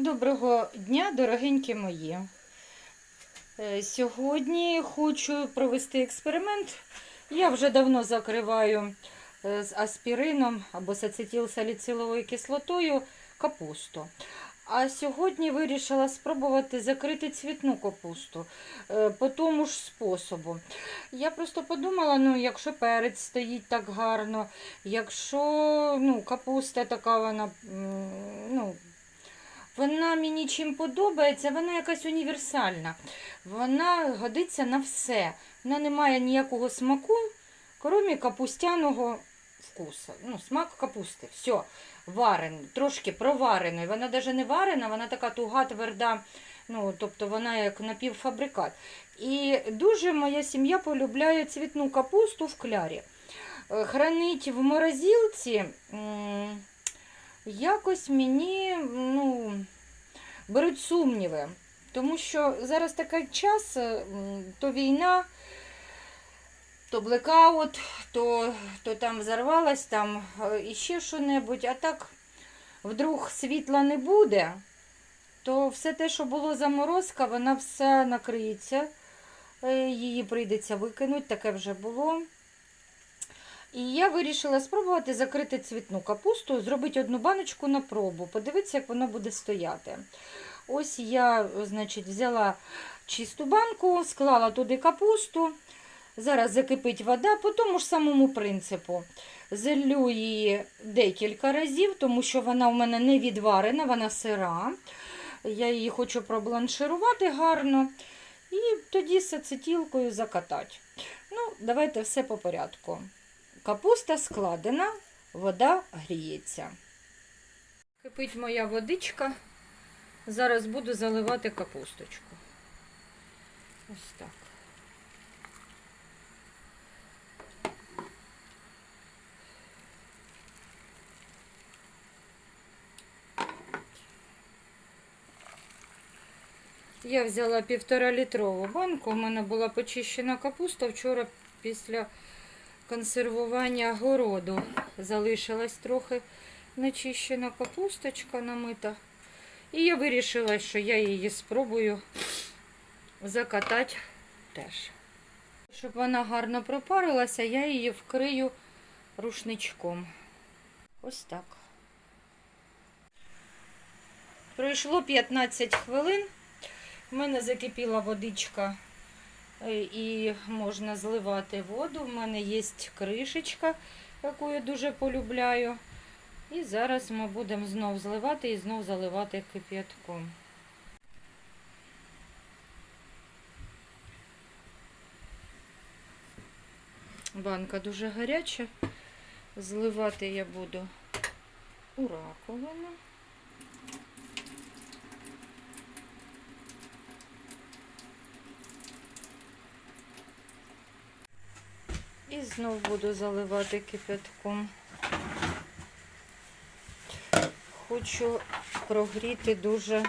Доброго дня, дорогенькі мої. Е, Сьогодні хочу провести експеримент. Я вже давно закриваю е, з аспірином або з ацетилсаліциловою кислотою капусту. А сьогодні вирішила спробувати закрити цвітну капусту е, по тому ж способу. Я просто подумала, ну, якщо перець стоїть так гарно, якщо ну, капуста така вона, ну, вона мені чим подобається, вона якась універсальна. Вона годиться на все. Вона не має ніякого смаку, крім капустяного вкусу. Ну, смак капусти. Все, варений, трошки проварений. Вона навіть не варена, вона така туга, тверда. Ну, тобто вона як напівфабрикат. І дуже моя сім'я полюбляє цвітну капусту в клярі. Е, Хранить в морозилці. Якось мені ну, беруть сумніви. Тому що зараз такий час, е, то війна, то блекаут, то, то там взорвалось, там е, іще що-небудь, а так вдруг світла не буде, то все те, що було заморозка, вона все накриється. Е, Її прийдеться викинути, таке вже було. І я вирішила спробувати закрити цвітну капусту, зробити одну баночку на пробу, подивитися, як воно буде стояти. Ось я, значить, взяла чисту банку, склала туди капусту. Зараз закипить вода по тому ж самому принципу. Залю її декілька разів, тому що вона в мене не відварена, вона сира. Я її хочу пробланширувати гарно. І тоді з ацетілкою закатати. Ну, давайте все по порядку. Капуста складена, вода гріється. Кипить моя водичка. Зараз буду заливати капусточку. Ось так. Я взяла півтора літрову банку. У мене була почищена капуста вчора після консервування городу. Залишилась трохи начищена капусточка намита. І я вирішила, що я її спробую закатати теж. Щоб вона гарно пропарилася, я її вкрию рушничком. Ось так. Пройшло 15 хвилин. У мене закипіла водичка і можна зливати воду. У мене є кришечка, яку я дуже полюбляю. І зараз ми будемо знов зливати і знов заливати кип'ятком. Банка дуже гаряча. Зливати я буду у раковину. Знов буду заливати кипятком. Хочу прогріти дуже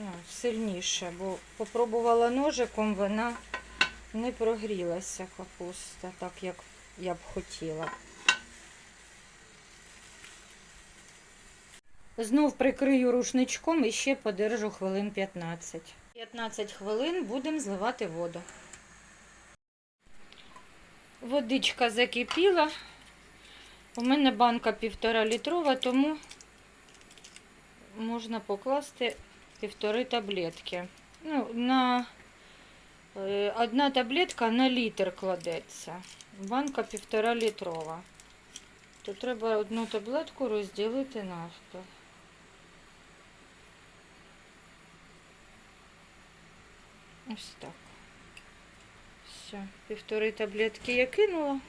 ну, сильніше, бо попробувала ножиком, вона не прогрілася капуста, так як я б хотіла. Знов прикрию рушничком і ще подержу хвилин 15. 15 хвилин будемо зливати воду. Водичка закипіла. У мене банка півтора літрова, тому можна покласти півтори таблетки. Ну, на е, одна таблетка на літр кладеться. Банка півтора літрова. То треба одну таблетку розділити навпіл. Ось так. Все, півтори таблетки я кинула.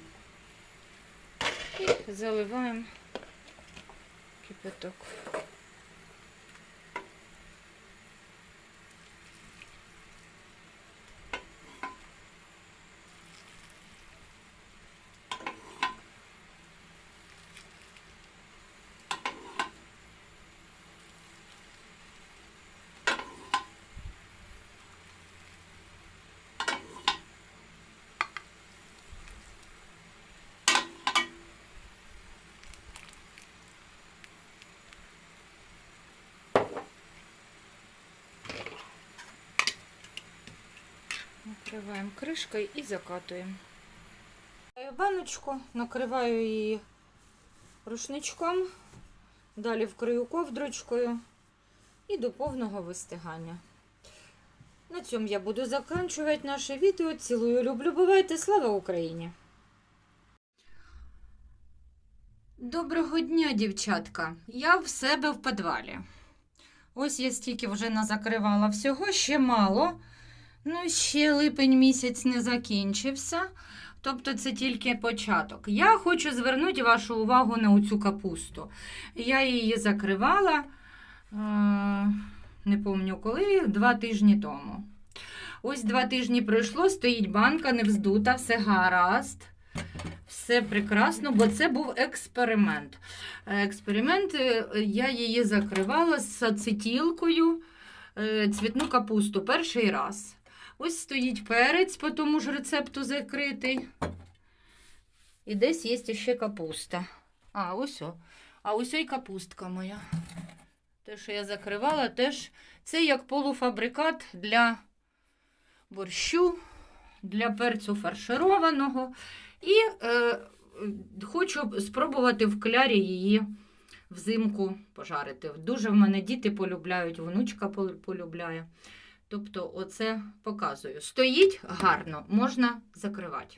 І заливаємо кипяток. Накриваємо кришкою і закатуємо. Ставлю Баночку, накриваю її рушничком, далі вкрию ковдрочкою і до повного вистигання. На цьому я буду закінчувати наше відео. Цілую, люблю, бувайте! Слава Україні! Доброго дня, дівчатка! Я в себе в підвалі. Ось я стільки вже назакривала всього, ще мало. Ну, ще липень місяць не закінчився. Тобто це тільки початок. Я хочу звернути вашу увагу на цю капусту. Я її закривала, е, не пам'ятаю коли, два тижні тому. Ось два тижні пройшло, стоїть банка, не вздута, все гаразд. Все прекрасно, бо це був експеримент. Е, Експеримент, е, я її закривала з ацетілкою, цвітну капусту перший раз. Ось стоїть перець по тому ж рецепту закритий. І десь є ще капуста. А, ось о. А ось і капустка моя. Те, що я закривала, теж це як полуфабрикат для борщу, для перцю фаршированого. І е, хочу спробувати в клярі її взимку пожарити. Дуже в мене діти полюбляють, внучка полюбляє. Тобто, оце показую. Стоїть гарно, можна закривати.